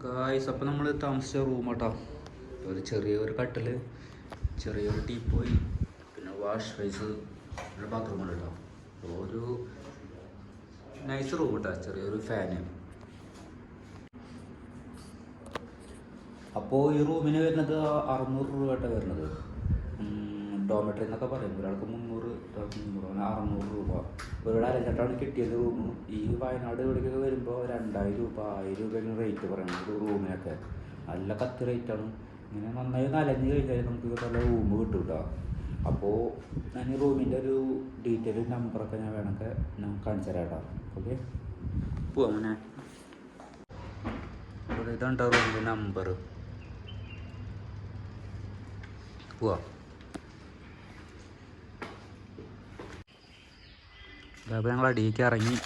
Guys അപ്പം നമ്മൾ താമസിച്ച റൂം കേട്ടോ ഒരു ചെറിയൊരു കട്ടിൽ ചെറിയൊരു ടീപ്പോയി പിന്നെ വാഷ് ബേസ് പിന്നെ ബാത്റൂമുകൾ കേട്ടോ ഒരു നൈസ് റൂം കേട്ടോ ചെറിയൊരു ഫാന് അപ്പോൾ ഈ റൂമിന് വരുന്നത് അറുന്നൂറ് രൂപ കേട്ടോ വരുന്നത്. ഡോമെട്രി എന്നൊക്കെ പറയും ഒരാൾക്ക് മുന്നൂറ് ഒരാൾക്ക് മുന്നൂറ് അറുന്നൂറ് രൂപ. ഇവിടെ അരഞ്ഞിട്ടാണ് കിട്ടിയത് റൂം ഈ വയനാട് ഇവിടേക്കൊക്കെ വരുമ്പോൾ രണ്ടായിരം രൂപ ആയിരം രൂപയാണ് റേറ്റ് പറയുന്നത് ഒരു റൂമിനൊക്കെ നല്ല കത്ത് റേറ്റാണ് ഇങ്ങനെ നന്നായി നലഞ്ഞ് കഴിഞ്ഞാൽ നമുക്ക് നല്ല റൂം കിട്ടും കേട്ടോ അപ്പോൾ ഞാൻ ഈ റൂമിന്റെ ഒരു ഡീറ്റെയിൽ നമ്പറൊക്കെ ഞാൻ വേണമെങ്കിൽ ഞാൻ കാണിച്ചു തരാം കേട്ടോ. ഓക്കെ പോവാം ഇവിടെ ഇതാണ് റൂമിന്റെ നമ്പർ പോവാം. അപ്പോൾ ഞങ്ങൾ അടിയിലേക്ക് ഇറങ്ങി.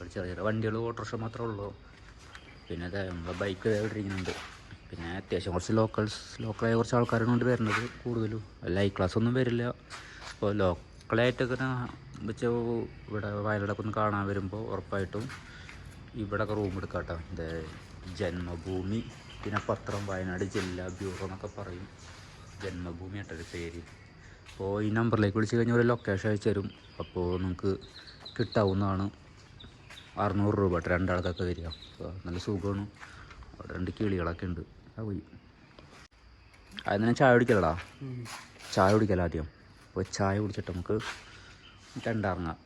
ഒരു ചെറിയ ചെറിയ വണ്ടികൾ ഓട്ടോറിക്ഷ മാത്രമേ ഉള്ളൂ. പിന്നെ അതെ നമ്മളെ ബൈക്ക് ഇട്ടിരിക്കുന്നുണ്ട്. പിന്നെ അത്യാവശ്യം കുറച്ച് ലോക്കൽസ് ലോക്കലായ കുറച്ച് ആൾക്കാരാണ് വരുന്നത് കൂടുതലും. അല്ല ഐ ക്ലാസ് ഒന്നും വരില്ല. അപ്പോൾ ലോക്കലായിട്ടൊക്കെ വെച്ച ഇവിടെ വയലടൊക്കെ ഒന്ന് കാണാൻ വരുമ്പോൾ ഉറപ്പായിട്ടും ഇവിടെയൊക്കെ റൂം എടുക്കാം കേട്ടോ ഇത് ജന്മഭൂമി പിന്നെ പത്രം വയനാട് ജില്ലാ ബ്യൂറോ എന്നൊക്കെ പറയും. ജന്മഭൂമി ആയിട്ടൊരു പേര്. അപ്പോൾ ഈ നമ്പറിലേക്ക് വിളിച്ച് കഴിഞ്ഞാൽ ഒരു ലൊക്കേഷൻ അയച്ചു തരും. അപ്പോൾ നമുക്ക് കിട്ടാവുന്നതാണ് അറുന്നൂറ് രൂപ കേട്ടോ. രണ്ടാൾക്കൊക്കെ വരിക. അപ്പോൾ നല്ല സുഖമാണ്. അവിടെ രണ്ട് കിളികളൊക്കെ ഉണ്ട്. ആ പോയി. അതിന് ഞാൻ ചായ കുടിക്കലടാ. ചായ കുടിക്കല ആദ്യം. അപ്പോൾ ചായ കുടിച്ചിട്ട് നമുക്ക് രണ്ടിറങ്ങാം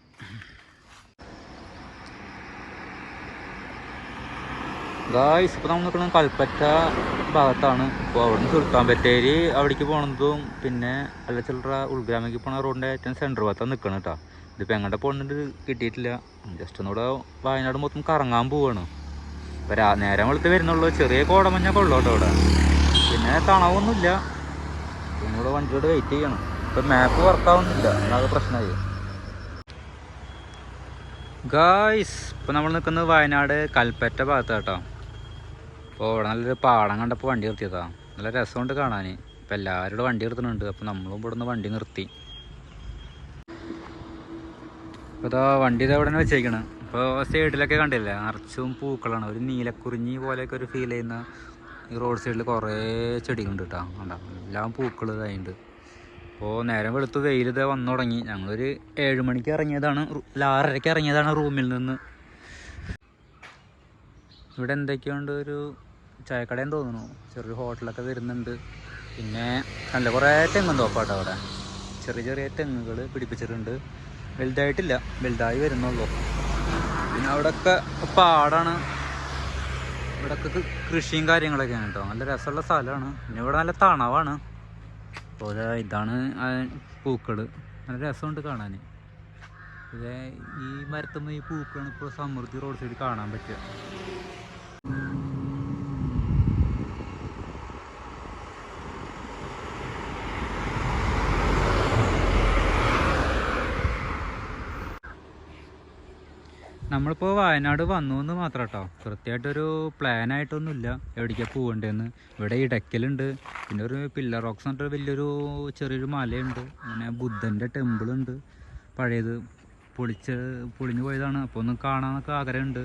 ഗായ്സ് ഇപ്പോൾ നമ്മൾ നിൽക്കുന്നത് കൽപ്പറ്റ ഭാഗത്താണ്. അപ്പോൾ അവിടുന്ന് സുൽത്താൻ ബത്തേരി അവിടേക്ക് പോണതും പിന്നെ അല്ല ചില്ലറ ഉൾഗ്രാമേക്ക് പോണ റോഡിന്റെ ഏറ്റവും സെന്റർ ഭാഗത്താണ് നിൽക്കണം കേട്ടോ ഇതിപ്പോൾ എങ്ങോട്ട് പോകുന്നുണ്ട് കിട്ടിയിട്ടില്ല. ജസ്റ്റ് ഒന്നുകൂടെ വയനാട് മൊത്തം കറങ്ങാൻ പോവാണ്. ഇപ്പോൾ രാ നേരം വെളുത്ത് വരുന്നുള്ളൂ. ചെറിയ കോടമഞ്ഞ കൊള്ളു കേട്ടോ ഇവിടെ പിന്നെ തണവൊന്നുമില്ല. നിങ്ങളുടെ വണ്ടിയോട് വെയിറ്റ് ചെയ്യണം. ഇപ്പം മാപ്പ് വർക്കാവുന്നില്ല എന്നാൽ പ്രശ്നമായി. ഗായ്സ് ഇപ്പം നമ്മൾ നിൽക്കുന്നത് വയനാട് കൽപ്പറ്റ ഭാഗത്ത് കേട്ടോ അപ്പോൾ ഇവിടെ നല്ലൊരു പാടം കണ്ടപ്പോൾ വണ്ടി നിർത്തിയതാ. നല്ല രസമുണ്ട് കാണാൻ ഇപ്പം എല്ലാവരും വണ്ടി നിർത്തുന്നുണ്ട്. അപ്പോൾ നമ്മളും ഇവിടെ നിന്ന് വണ്ടി നിർത്തി. അപ്പോൾ ഇതാ വണ്ടി ഇതാ ഇവിടെ വെച്ചേക്കണം. ഇപ്പോൾ സൈഡിലൊക്കെ കണ്ടില്ലേ? നിറച്ചും പൂക്കളാണ്. ഒരു നീലക്കുറിഞ്ഞി പോലെയൊക്കെ ഒരു ഫീൽ ചെയ്യുന്ന ഈ റോഡ് സൈഡിൽ കുറേ ചെടികളുണ്ട് കേട്ടോ കണ്ടോ? എല്ലാം പൂക്കൾ ഇതായിട്ടുണ്ട് അപ്പോൾ നേരം വെളുത്ത് വെയിൽ ഇതേ വന്നു തുടങ്ങി. ഞങ്ങളൊരു ഏഴ് മണിക്ക് ഇറങ്ങിയതാണ്. ആറരയ്ക്ക് ഇറങ്ങിയതാണ് റൂമിൽ നിന്ന്. ഇവിടെ എന്തൊക്കെയുണ്ട് ഒരു ചായക്കടയും തോന്നുന്നു. ചെറിയൊരു ഹോട്ടലൊക്കെ വരുന്നുണ്ട്. പിന്നെ നല്ല കുറേ തെങ്ങുണ്ട് തോപ്പാട്ടോ അവിടെ? ചെറിയ ചെറിയ തെങ്ങുകൾ പിടിപ്പിച്ചിട്ടുണ്ട്. വലുതായിട്ടില്ല. വലുതായി വരുന്നുള്ളൂ. പിന്നെ അവിടെയൊക്കെ പാടാണ്. ഇവിടെയൊക്കെ കൃഷിയും കാര്യങ്ങളൊക്കെയാണ് കേട്ടോ. നല്ല രസമുള്ള സ്ഥലമാണ്. പിന്നെ ഇവിടെ നല്ല തണവാണ്. അതുപോലെ ഇതാണ് പൂക്കൾ നല്ല രസമുണ്ട് കാണാൻ ഇതേ ഈ മരത്തുമ്പോൾ ഈ പൂക്കളാണ് ഇപ്പോൾ സമൃദ്ധി റോഡ് സൈഡിൽ കാണാൻ പറ്റുക. നമ്മളിപ്പോൾ വയനാട് വന്നു എന്ന് മാത്രം കേട്ടോ കൃത്യമായിട്ടൊരു പ്ലാൻ ആയിട്ടൊന്നുമില്ല. എവിടേക്കാണ് പോകേണ്ടതെന്ന് ഇവിടെ ഇടയ്ക്കലുണ്ട്. പിന്നെ ഒരു പില്ലർ റോക്സ് എന്നിട്ട് വലിയൊരു ചെറിയൊരു മലയുണ്ട്. പിന്നെ ബുദ്ധന്റെ ടെമ്പിളുണ്ട്. പഴയത് പൊളിച്ച് പൊളിഞ്ഞു പോയതാണ്. അപ്പോൾ ഒന്ന് കാണാനൊക്കെ ആഗ്രഹമുണ്ട്.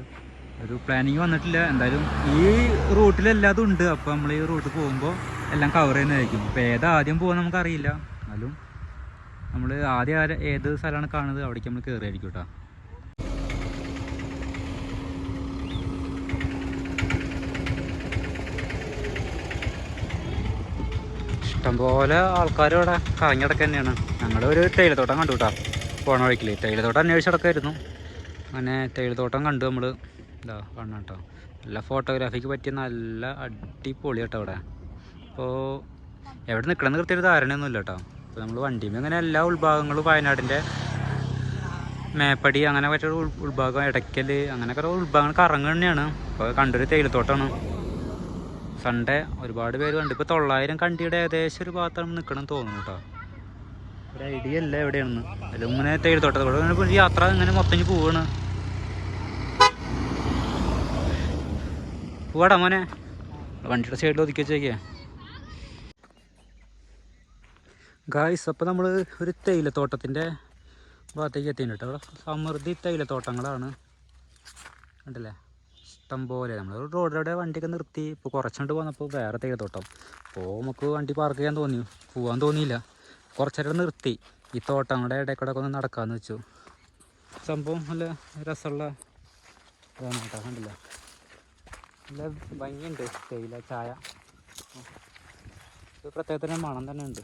ഒരു പ്ലാനിങ് വന്നിട്ടില്ല. എന്തായാലും ഈ റൂട്ടിലെല്ലാതും ഉണ്ട്. അപ്പോൾ നമ്മൾ ഈ റൂട്ട് പോകുമ്പോൾ എല്ലാം കവർ ചെയ്യുന്നതായിരിക്കും. അപ്പോൾ ഏതാ ആദ്യം പോകുക നമുക്കറിയില്ല. എന്നാലും നമ്മൾ ആദ്യം ഏത് സ്ഥലമാണ് കാണുന്നത്? അവിടേക്ക് നമ്മൾ കയറിയായിരിക്കും കേട്ടോ ഇഷ്ടംപോലെ ആൾക്കാർ ഇവിടെ കറങ്ങിടക്ക തന്നെയാണ്. ഞങ്ങളുടെ ഒരു തേയിലത്തോട്ടം കണ്ടു കേട്ടോ പോണ വഴിക്കിൽ തേയിലത്തോട്ടം അന്വേഷിച്ചിടക്കായിരുന്നു അങ്ങനെ തേയിലത്തോട്ടം കണ്ടു നമ്മൾ ഇതാ കാണണം കേട്ടോ നല്ല ഫോട്ടോഗ്രാഫിക്ക് പറ്റിയ നല്ല അടിപൊളി കേട്ടോ ഇവിടെ അപ്പോൾ എവിടെ നിൽക്കണമെന്ന് കൃത്യം ധാരണയൊന്നുമില്ല കേട്ടോ അപ്പോൾ നമ്മൾ വണ്ടിയിൽ അങ്ങനെ എല്ലാ ഉൾഭാഗങ്ങളും വയനാടിന്റെ മേപ്പടി അങ്ങനെ പറ്റിയ ഉൾ ഉൾഭാഗം ഇടയ്ക്കൽ അങ്ങനെയൊക്കെ കുറേ ഉൾഭാഗങ്ങൾ കറങ്ങുക തന്നെയാണ് അപ്പോൾ കണ്ടൊരു തേയിലത്തോട്ടമാണ് സൺഡേ ഒരുപാട് പേര് കണ്ടു. ഇപ്പോൾ തൊള്ളായിരം കണ്ടിയുടെ ഏകദേശം ഒരു ഭാഗത്താണ് നിൽക്കണം തോന്നുന്നു കേട്ടോ ഒരു ഐഡിയ അല്ല എവിടെയാണെന്ന്. അതിൽ ഇങ്ങനെ തേടി തൊട്ടത്. യാത്ര ഇങ്ങനെ മൊത്തം പോവാണ്. പോവാടാ മോനെ. വണ്ടിയുടെ സൈഡിൽ ഒതുക്കി വെച്ചേക്കേ. ഗായ്സ് അപ്പോൾ നമ്മൾ ഒരു തേയിലത്തോട്ടത്തിന്റെ ഭാഗത്തേക്ക് എത്തിയിട്ടുണ്ട് കേട്ടോ സമൃദ്ധി തേയിലത്തോട്ടങ്ങളാണ്. കണ്ടില്ലേ? ഇഷ്ടം പോലെ. നമ്മൾ റോഡിലൂടെ വണ്ടിയൊക്കെ നിർത്തി. ഇപ്പോൾ കുറച്ചുകൊണ്ട് പോന്നപ്പോൾ വേറെ തേയിലത്തോട്ടം. അപ്പോൾ നമുക്ക് വണ്ടി പാർക്ക് ചെയ്യാൻ തോന്നി. പോകാൻ തോന്നിയില്ല. കുറച്ചേരം നിർത്തി. ഈ തോട്ടങ്ങളുടെ ഇടയ്ക്കൂടെ കൂടെ ഒക്കെ ഒന്ന് നടക്കാമെന്ന് വെച്ചു. സംഭവം നല്ല രസമുള്ള കേട്ടോ. കണ്ടില്ല? നല്ല ഭംഗിയുണ്ട് തേയില ചായ. പ്രത്യേകത്തിന് മണം തന്നെ ഉണ്ട്.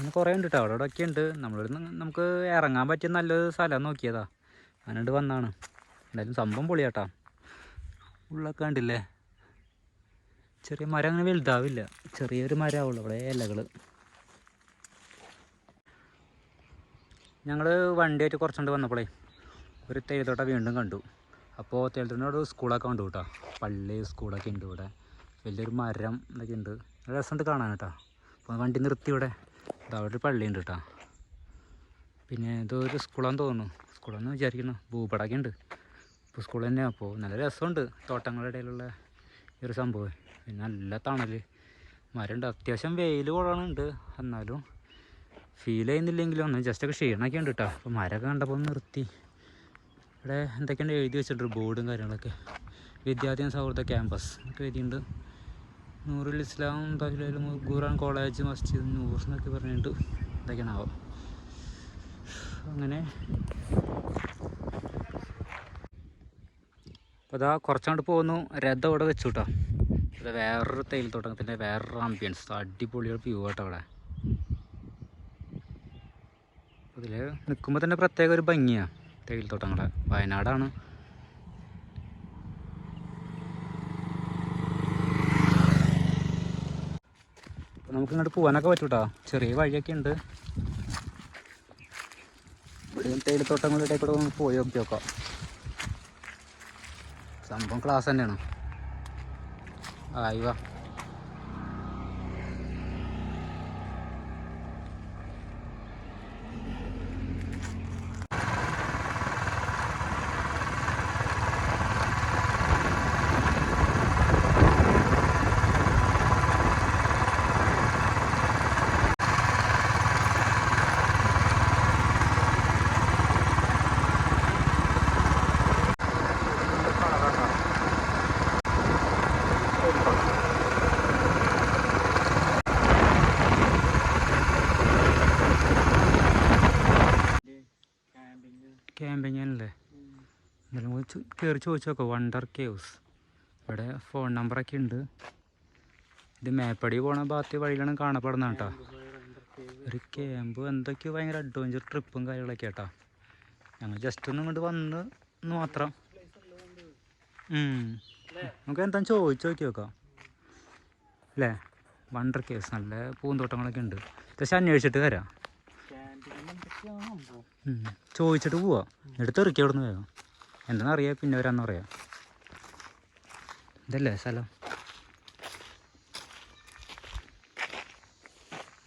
അങ്ങനെ കുറേ ഉണ്ട് കേട്ടോ അവിടെ ഇവിടെ ഒക്കെ ഉണ്ട്. നമ്മളിവിടുന്ന് നമുക്ക് ഇറങ്ങാൻ പറ്റിയ നല്ലൊരു സ്ഥലം നോക്കിയതാ. അങ്ങനെ വന്നാണ്. എന്തായാലും സംഭവം പൊളിയാട്ടാ. ഉള്ളൊക്കെ കണ്ടില്ലേ? ചെറിയ മരം അങ്ങനെ വലുതാവില്ല. ചെറിയൊരു മരമാവുള്ളൂ അവിടെ ഇലകൾ ഞങ്ങൾ വണ്ടിയായിട്ട് കുറച്ചുകൊണ്ട് വന്നപ്പോഴേ ഒരു തേയിലത്തോട്ടം വീണ്ടും കണ്ടു. അപ്പോൾ തേയിലത്തോട്ടോട് സ്കൂളൊക്കെ കണ്ടു കേട്ടോ. പള്ളി സ്കൂളൊക്കെ ഉണ്ട് ഇവിടെ. വലിയൊരു മരം ഇതൊക്കെ ഉണ്ട്. രസമുണ്ട് കാണാൻ കേട്ടോ അപ്പോൾ വണ്ടി നിർത്തി ഇവിടെ. അവിടെ ഒരു പള്ളിയുണ്ട് കേട്ടോ പിന്നെ ഇതൊരു സ്കൂളാന്ന് തോന്നുന്നു. സ്കൂളാന്ന് വിചാരിക്കുന്നു. ഭൂപടൊക്കെ ഉണ്ട് ഇപ്പോൾ സ്കൂൾ തന്നെ അപ്പോൾ നല്ല രസമുണ്ട്. തോട്ടങ്ങളുടെ ഇടയിലുള്ള ഈ ഒരു സംഭവം. പിന്നെ നല്ല തണൽ മരമുണ്ട്. അത്യാവശ്യം വെയിൽ കൊള്ളണുണ്ട് എന്നാലും ഫീൽ ചെയ്യുന്നില്ലെങ്കിലും ഒന്ന് ജസ്റ്റ് ഒക്കെ ക്ഷീണമൊക്കെ ഉണ്ട് കേട്ടോ അപ്പോൾ മരമൊക്കെ കണ്ടപ്പോൾ നിർത്തി. ഇവിടെ എന്തൊക്കെയാണ് എഴുതി വെച്ചിട്ടുണ്ട്. ബോർഡും കാര്യങ്ങളൊക്കെ. വിദ്യാർത്ഥി സൗഹൃദ ക്യാമ്പസ് ഒക്കെ എഴുതിയിട്ടുണ്ട്. നൂറുൽ ഇസ്ലാം തഹ്ലീൽ ഖുറാൻ കോളേജ് മസ്ജിദ് നൂർ എന്നൊക്കെ പറഞ്ഞിട്ട് എന്തൊക്കെയാണ് ആവും അങ്ങനെ. അപ്പോൾ അതാ കുറച്ചങ്ങോട്ട് പോകുന്നു രഥം അവിടെ വെച്ചു കേട്ടോ ഇത് വേറൊരു തേയിലത്തോട്ടത്തിന്റെ വേറൊരു ആംബിയൻസ് അടിപൊളിയൊരു വ്യൂ കേട്ടോ അവിടെ. അതിൽ നിൽക്കുമ്പോൾ തന്നെ പ്രത്യേക ഒരു ഭംഗിയാണ് തേയിലത്തോട്ടങ്ങളെ വയനാടാണ്. അപ്പോൾ നമുക്ക് ഇങ്ങോട്ട് പോകാനൊക്കെ പറ്റൂട്ടോ. ചെറിയ വഴിയൊക്കെ ഉണ്ട്. ഇവിടെ തേയിലത്തോട്ടങ്ങളുടെ കൂടെ പോയി നോക്കി നോക്കാം. സംഭവം ക്ലാസ് തന്നെയാണ്. ആയി വാ ക്യാമ്പിങ് അല്ലേ എന്നാലും കയറി ചോദിച്ചു നോക്കാം വണ്ടർ കേവ്സ് ഇവിടെ ഫോൺ നമ്പറൊക്കെ ഉണ്ട്. ഇത് മേപ്പടി പോണ ഭാഗത്തെ വഴിയിലാണ് കാണപ്പെടുന്നത് കേട്ടോ. ഒരു ക്യാമ്പ് എന്തൊക്കെയോ ഭയങ്കര അഡ്വഞ്ചർ ട്രിപ്പും കാര്യങ്ങളൊക്കെ കേട്ടോ. ഞങ്ങൾ ജസ്റ്റ് ഒന്ന് ഇങ്ങോട്ട് വന്ന് എന്ന് മാത്രം. നമുക്ക് എന്താ ചോദിച്ചു നോക്കി നോക്കാം. അല്ലേ? വണ്ടർ കേവ്സ് നല്ല പൂന്തോട്ടങ്ങളൊക്കെ ഉണ്ട്. പക്ഷെ അന്വേഷിച്ചിട്ട് തരാം. ചോദിച്ചിട്ട് പോവാം. എന്നിട്ട് തെറിക്കി അവിടെ നിന്ന് വേഗം എന്താണെന്ന് അറിയാം പിന്നെ വരാന്ന് പറയാം. ഇതല്ലേ സ്ഥലം?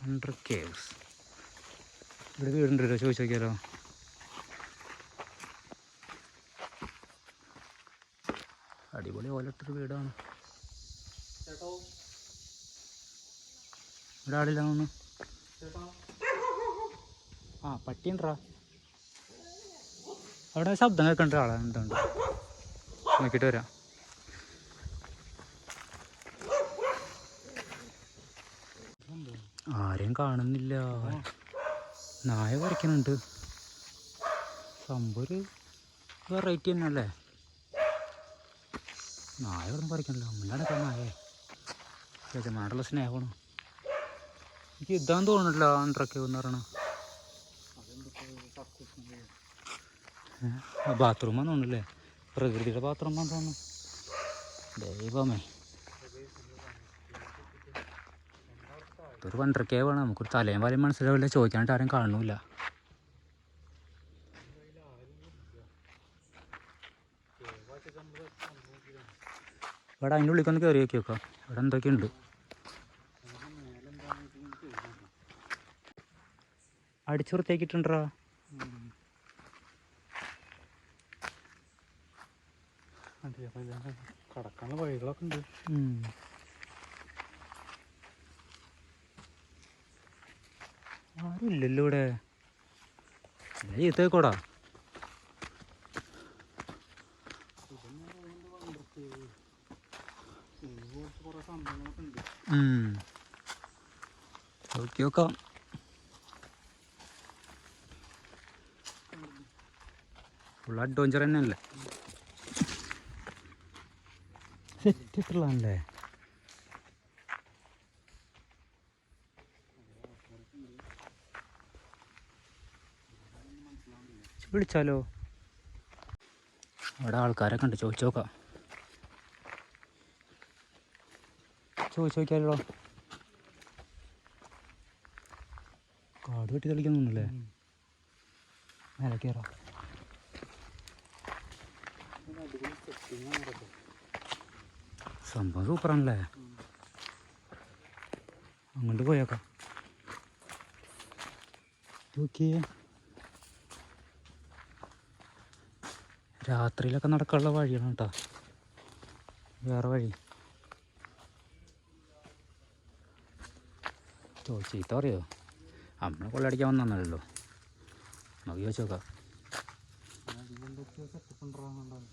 അണ്ടർ കേവ്സ് ഇവിടെ വീടുണ്ടല്ലോ ചോദിച്ചു നോക്കിയാലോ? അടിപൊളി ഓലട്ടൊരു വീടാണ്. ഇവിടെ ആളില്ല ആ പട്ടിയുണ്ടാ? അവിടെ ശബ്ദം കേൾക്കേണ്ട ആളാ എന്തുണ്ട്? നോക്കിയിട്ട് വരാം. ആരെയും കാണുന്നില്ല. നായ വരയ്ക്കുന്നുണ്ട് സംഭവം ഒരു വെറൈറ്റി തന്നെ അല്ലേ? നായ ഒന്നും പറിക്കണല്ലോ. മുന്നാടൊക്കെ നായേ. യജമാനുള്ള സ്നേഹമാണ്. എനിക്ക് ഇതാന്ന് തോന്നുന്നില്ല അണ്ടറൊക്കെ എന്ന് പറയണ ബാത്റൂമാന്ന് ആണെന്നുണ്ടല്ലേ പ്രകൃതിയുടെ ബാത്റൂം ആണെന്ന് ദൈവമേ. ഒരു വണ്ടർ വേണം നമുക്കൊരു തലയും വലയും മനസ്സിലാവില്ല. ചോദിക്കാനായിട്ട് ആരും കാണുന്നില്ല. ഇവിടെ അതിന്റെ ഉള്ളിൽ ഒന്ന് കയറി നോക്കി നോക്കാം. ഇവിടെ എന്തൊക്കെയുണ്ട് അടിച്ചു വൃത്തിയാക്കിയിട്ടുണ്ടോ അതെ അപ്പം ഇതാണ് കടക്കാനുള്ള വഴികളൊക്കെ ഉണ്ട്. ആരും ഇല്ലല്ലോ ഇവിടെ. നോക്കി നോക്കാം. ഫുൾ അഡ്വഞ്ചർ തന്നെയല്ലേ? സെറ്റ് ഇട്ടുള്ളതല്ലേ വിളിച്ചാലോ? അവിടെ ആൾക്കാരെ കണ്ട് ചോദിച്ചു നോക്കാം. ചോദിച്ചു നോക്കിയാലോ? കാട് വെട്ടി തെളിക്കുന്നുണ്ടല്ലേ മേലെ കയറാം. അടിപൊളി സെറ്റിംഗ് ആണ് ഇതൊക്കെ. സംഭവം സൂപ്പറാണല്ലേ? അങ്ങോട്ട് പോയേക്കാം. നോക്കിയേ. രാത്രിയിലൊക്കെ നടക്കാനുള്ള വഴിയാണ് കേട്ടോ. വേറെ വഴി. ചീത്ത പറയോ? അമ്മ കൊള്ളടിക്കാൻ വന്നല്ലോ നമുക്ക് ചോദിച്ചു നോക്കാം. അധികം എന്തൊക്കെയോ സെറ്റപ്പ് ഉണ്ടാകുന്നുണ്ടാവും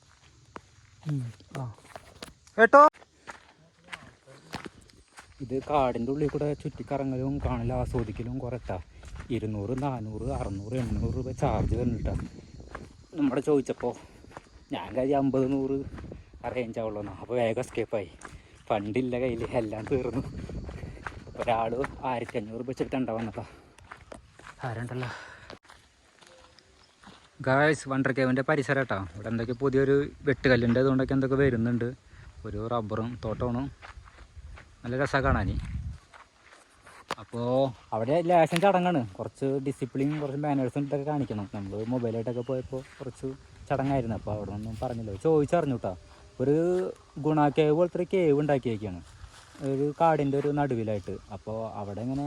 ആ. കേട്ടോ ഇത് കാടിന്റെ ഉള്ളിൽ കൂടെ ചുറ്റിക്കറങ്ങലും കാണലും ആസ്വദിക്കലും കുറട്ടാ ഇരുന്നൂറ് നാനൂറ് അറുന്നൂറ് എണ്ണൂറ് രൂപ ചാർജ് വരുന്നുട്ടാ. നമ്മുടെ ചോദിച്ചപ്പോൾ ഞാൻ കരുതി അമ്പത് നൂറ് റേഞ്ച് ആവുള്ളൂ അപ്പോൾ വേഗം എസ്കേപ്പായി ഫണ്ടില്ല കയ്യിൽ എല്ലാം തീർന്നു. ഒരാൾ ആയിരത്തി അഞ്ഞൂറ് രൂപ വെച്ചിട്ട് വന്നപ്പോൾ ആരുണ്ടല്ലോ? ഗായ്സ് വണ്ടർ കേവിന്റെ പരിസരം കേട്ടോ ഇവിടെ എന്തൊക്കെ പുതിയൊരു വെട്ടുകല്ലിന്റെ അതുകൊണ്ടൊക്കെ എന്തൊക്കെ വരുന്നുണ്ട്. ഒരു റബ്ബറും തോട്ടമാണ് നല്ല രസമാണ് കാണാൻ അപ്പോൾ അവിടെ ലേശം ചടങ്ങാണ്. കുറച്ച് ഡിസിപ്ലിൻ കുറച്ച് മാനേഴ്സും ഇതൊക്കെ കാണിക്കണം. നമ്മൾ മൊബൈലായിട്ടൊക്കെ പോയപ്പോൾ കുറച്ച് ചടങ്ങായിരുന്നു. അപ്പോൾ അവിടെ ഒന്നും പറഞ്ഞില്ല. ചോദിച്ചറിഞ്ഞു കേട്ടോ ഒരു ഗുണ കേവ് പോലത്തെ ഒരു കേവ് ഉണ്ടാക്കിയേക്കാണ്. ഒരു കാടിന്റെ ഒരു നടുവിലായിട്ട്. അപ്പോൾ അവിടെ ഇങ്ങനെ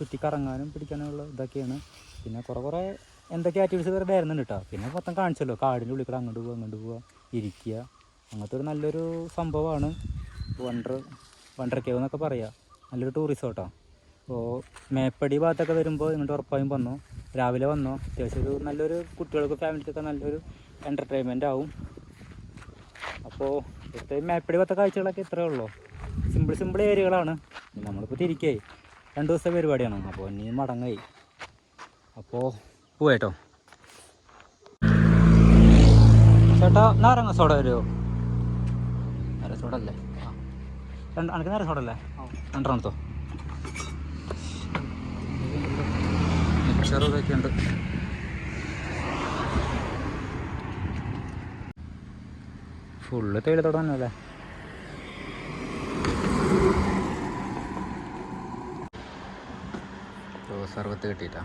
ചുറ്റിക്കറങ്ങാനും പിടിക്കാനുള്ള ഇതൊക്കെയാണ്. പിന്നെ കുറേ കുറേ എന്തൊക്കെ ആക്ടിവിറ്റീസ് വേറെ വരുന്നുണ്ട് കേട്ടോ പിന്നെ മൊത്തം കാണിച്ചല്ലോ. കാടിന്റെ ഉള്ളിൽ കൂടെ അങ്ങോട്ട് പോവുക അങ്ങോട്ട് പോവുക ഇരിക്കുക. അങ്ങനത്തെ ഒരു നല്ലൊരു സംഭവമാണ്. വണ്ടർ വണ്ടർ കേവ് എന്നൊക്കെ പറയുക നല്ലൊരു ടൂറിസം കേട്ടോ അപ്പോൾ മേപ്പടി ഭാഗത്തൊക്കെ വരുമ്പോൾ ഇങ്ങോട്ട് ഉറപ്പായും വന്നു. രാവിലെ വന്നു. അത്യാവശ്യം ഒരു നല്ലൊരു കുട്ടികൾക്ക് ഫാമിലിക്കൊക്കെ നല്ലൊരു എന്റർടൈൻമെന്റ് ആവും. അപ്പോൾ ഇപ്പോഴത്തെ മേപ്പടി ഭാഗത്തെ കാഴ്ചകളൊക്കെ ഇത്രയേ ഉള്ളൂ. സിമ്പിൾ സിമ്പിൾ ഏരിയകളാണ്. നമ്മളിപ്പോൾ തിരിക്കേ. രണ്ട് ദിവസത്തെ പരിപാടിയാണ്. അപ്പോൾ ഇനി മടങ്ങായി. അപ്പോൾ പോയേട്ടോ. ചേട്ടാ നാരങ്ങ സോഡ വരുമോ നാരങ്ങ സോഡ രണ്ട് അനക്ക് നാരങ്ങ സോഡ അല്ലേ രണ്ടെണ്ണെടുത്തോ മിക്സർ ഇതൊക്കെ ഉണ്ട്. ഫുള്ള് തേയിലത്തോടെ തന്നെ സർവത്ത് കിട്ടിയിട്ടാ.